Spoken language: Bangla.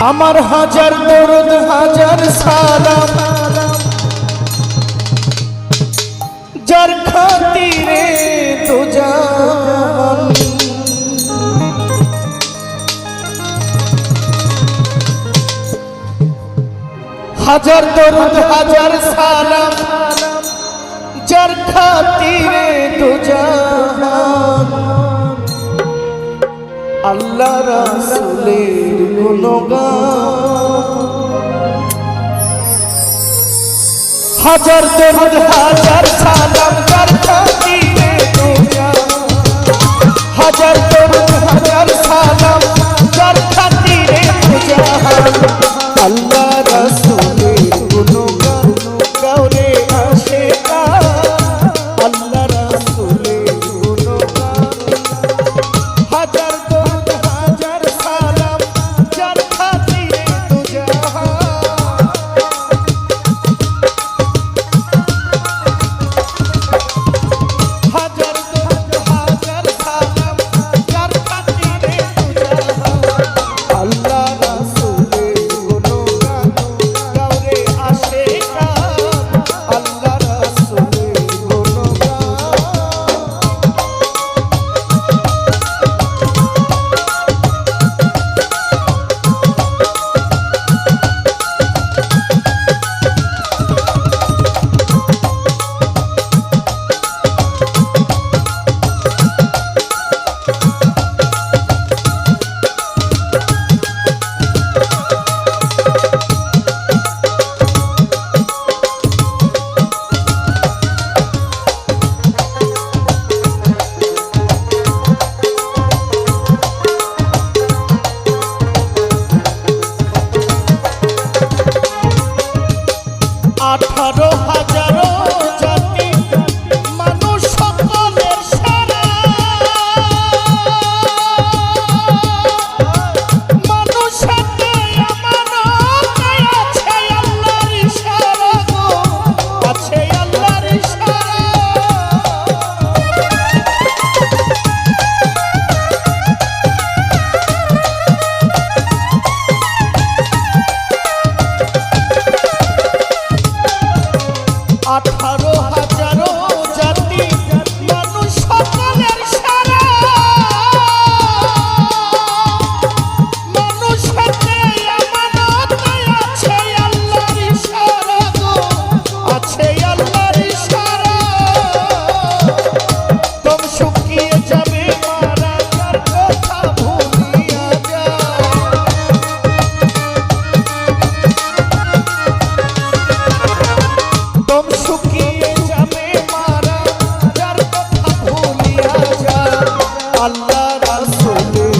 আমার হাজার দরদ, হাজার সালাম। যার খাতিরে তো হাজার দরদ, হাজার সালাম, যার খাতিরে তো আল্লাহ রাসূলের হাজার হাজার সালাম হাজার দরুদ বারো হাত Deus.